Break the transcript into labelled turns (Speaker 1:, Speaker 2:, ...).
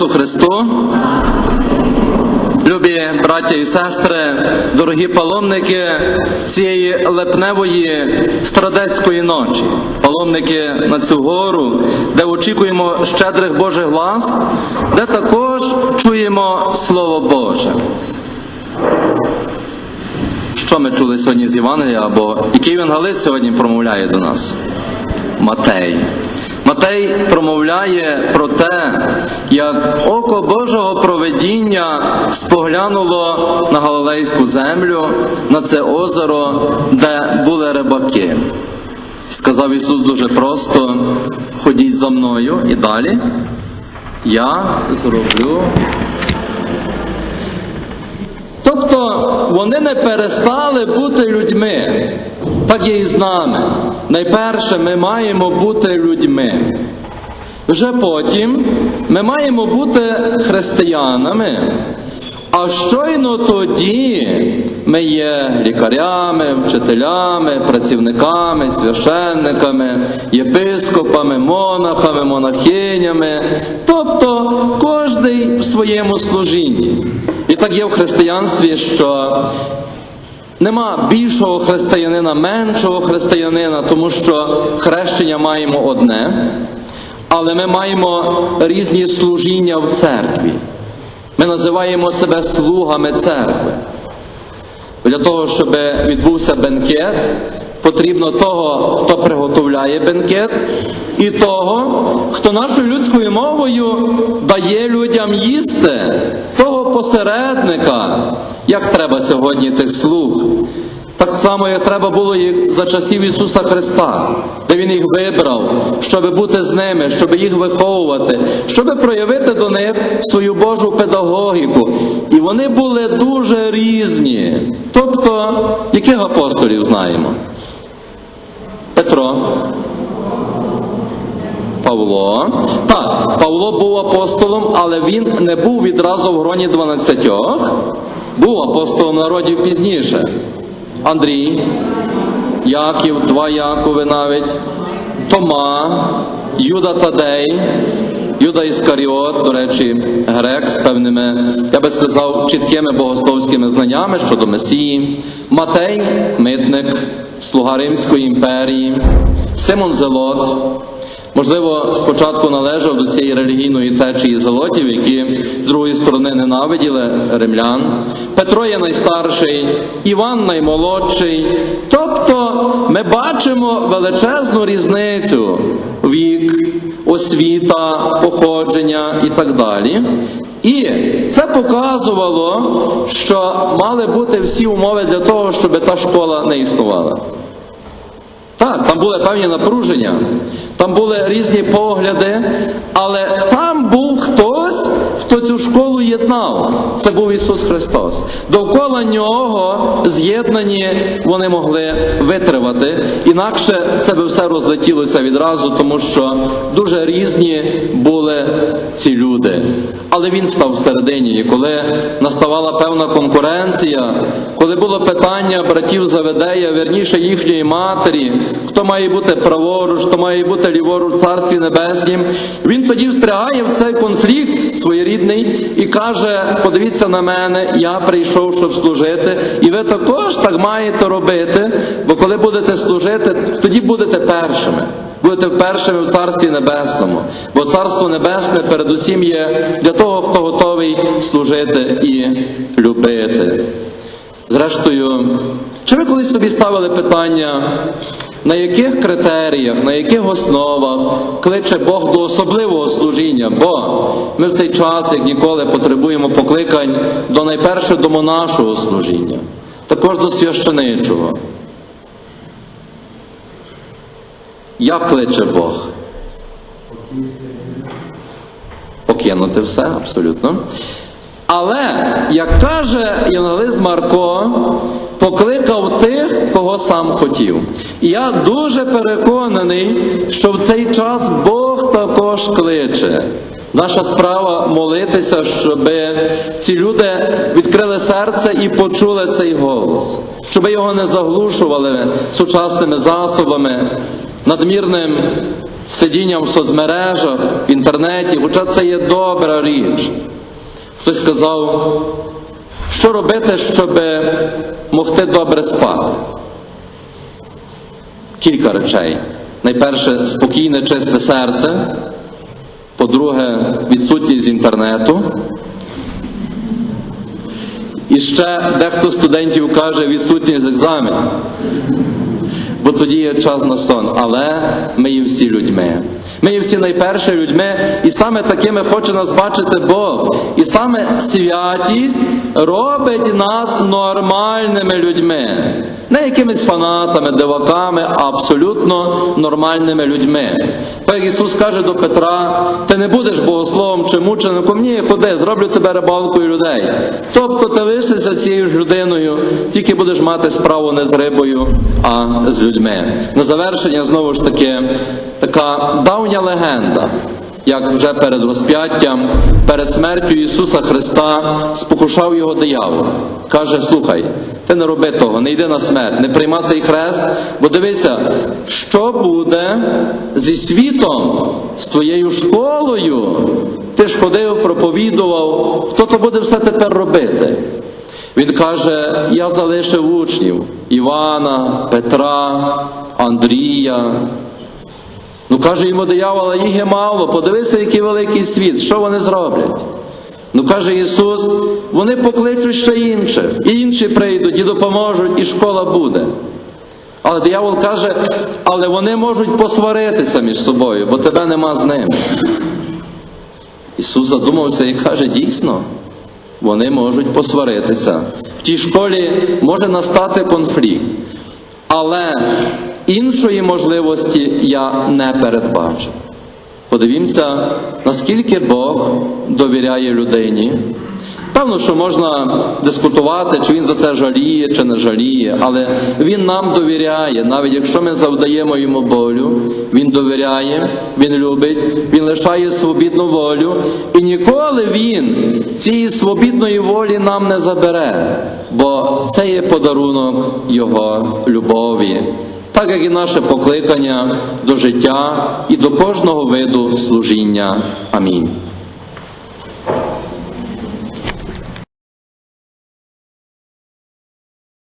Speaker 1: Христу. Любі браття і сестри, дорогі паломники цієї липневої страдецької ночі, паломники на цю гору, де очікуємо щедрих Божих ласк, де також чуємо Слово Боже. Що ми чули сьогодні з Євангелія, або який евангелист сьогодні промовляє до нас? Матей. Матей промовляє про те, як око Божого проведіння споглянуло на Галилейську землю, на це озеро, де були рибаки. Сказав Ісус дуже просто: ходіть за мною і далі. Я зроблю. Тобто вони не перестали бути людьми. Так є і з нами. Найперше, ми маємо бути людьми. Вже потім ми маємо бути християнами. А щойно тоді ми є лікарями, вчителями, працівниками, священниками, єпископами, монахами, монахинями, тобто кожний в своєму служінні. І так є в християнстві, що Нема більшого християнина, меншого християнина, тому що хрещення маємо одне, але ми маємо різні служіння в церкві. Ми називаємо себе слугами церкви. Для того, щоб відбувся бенкет, потрібно того, хто приготовляє бенкет, і того, хто нашою людською мовою дає людям їсти, того посередника, як треба сьогодні тих слуг. Так само, як треба було їх за часів Ісуса Христа, де Він їх вибрав, щоб бути з ними, щоб їх виховувати, щоб проявити до них свою Божу педагогіку. І вони були дуже різні. Тобто, яких апостолів знаємо? Петро. Павло. Так, Павло був апостолом, але він не був відразу в гроні дванадцятьох. Був апостолом народів пізніше. Андрій, Яків, два Якови навіть, Тома, Юда Тадей, Юда Іскаріот, до речі, грек з певними, я би сказав, чіткими богословськими знаннями щодо Месії, Матей, митник, слуга Римської імперії, Симон Зелот. Можливо, спочатку належав до цієї релігійної течії зелотів, які з другої сторони ненавиділи римлян. Петро є найстарший, Іван наймолодший. Тобто ми бачимо величезну різницю вік, освіта, походження і так далі. І це показувало, що мали бути всі умови для того, щоб та школа не існувала. Там були певні напруження, там були різні погляди, але там був хтось, хто цю школу єднав. Це був Ісус Христос. Довкола нього з'єднані вони могли витривати. Інакше це би все розлетілося відразу, тому що дуже різні були ці люди. Але він став всередині, і коли наставала певна конкуренція, коли було питання братів Заведея, верніше їхньої матері, хто має бути праворуч, хто має бути ліворуч в Царстві Небеснім, він тоді встрягає в цей конфлікт своєрідний і каже: подивіться на мене, я прийшов, щоб служити, і ви також так маєте робити, бо коли будете служити, тоді будете першими. Будете першими в Царстві Небесному, бо Царство Небесне передусім є для того, хто готовий служити і любити. Зрештою, чи ви колись собі ставили питання, на яких критеріях, на яких основах кличе Бог до особливого служіння? Бо ми в цей час, як ніколи, потребуємо покликань до найперше до монашого служіння, також до священичого. Як кличе Бог? Покинути все, абсолютно. Але, як каже Євангелист Марко, покликав тих, кого сам хотів. І я дуже переконаний, що в цей час Бог також кличе. Наша справа молитися, щоб ці люди відкрили серце і почули цей голос, щоб його не заглушували сучасними засобами, надмірним сидінням в соцмережах, в інтернеті, хоча це є добра річ. Хтось сказав, що робити, щоб могти добре спати. Кілька речей. Найперше, спокійне, чисте серце. По-друге, відсутність інтернету. І ще дехто студентів каже відсутність екзаменів. Бо тоді є час на сон. Але ми є всі людьми. Ми є всі найперше людьми, і саме такими хоче нас бачити Бог. І саме святість робить нас нормальними людьми. Не якимись фанатами, диваками, а абсолютно нормальними людьми. Так Ісус каже до Петра, ти не будеш богословом чи мучеником, ні, ходи, зроблю тебе рибалкою людей. Тобто ти лишишся цією ж людиною, тільки будеш мати справу не з рибою, а з людьми. На завершення знову ж таки така давня легенда. Як вже перед розп'яттям, перед смертю Ісуса Христа спокушав його диявол. Каже: слухай, ти не роби того, не йди на смерть, не приймай цей хрест, бо дивися, що буде зі світом, з твоєю школою. Ти ж ходив, проповідував, хто то буде все тепер робити? Він каже: Я залишив учнів Івана, Петра, Андрія. Ну каже йому диявол, їх є мало, подивися, який великий світ, що вони зроблять. Ну каже Ісус, вони покличуть ще інших, і інші прийдуть і допоможуть, і школа буде. Але диявол каже, але вони можуть посваритися між собою, бо тебе нема з ними. Ісус задумався і каже, дійсно, вони можуть посваритися. В тій школі може настати конфлікт. Але іншої можливості я не передбачу. Подивімося, наскільки Бог довіряє людині. Певно, що можна дискутувати, чи він за це жаліє, чи не жаліє, але він нам довіряє, навіть якщо ми завдаємо йому болю, він довіряє, він любить, він лишає свобідну волю, і ніколи він цієї свобідної волі нам не забере, бо це є подарунок Його любові. Так як і наше покликання до життя і до кожного виду служіння. Амінь.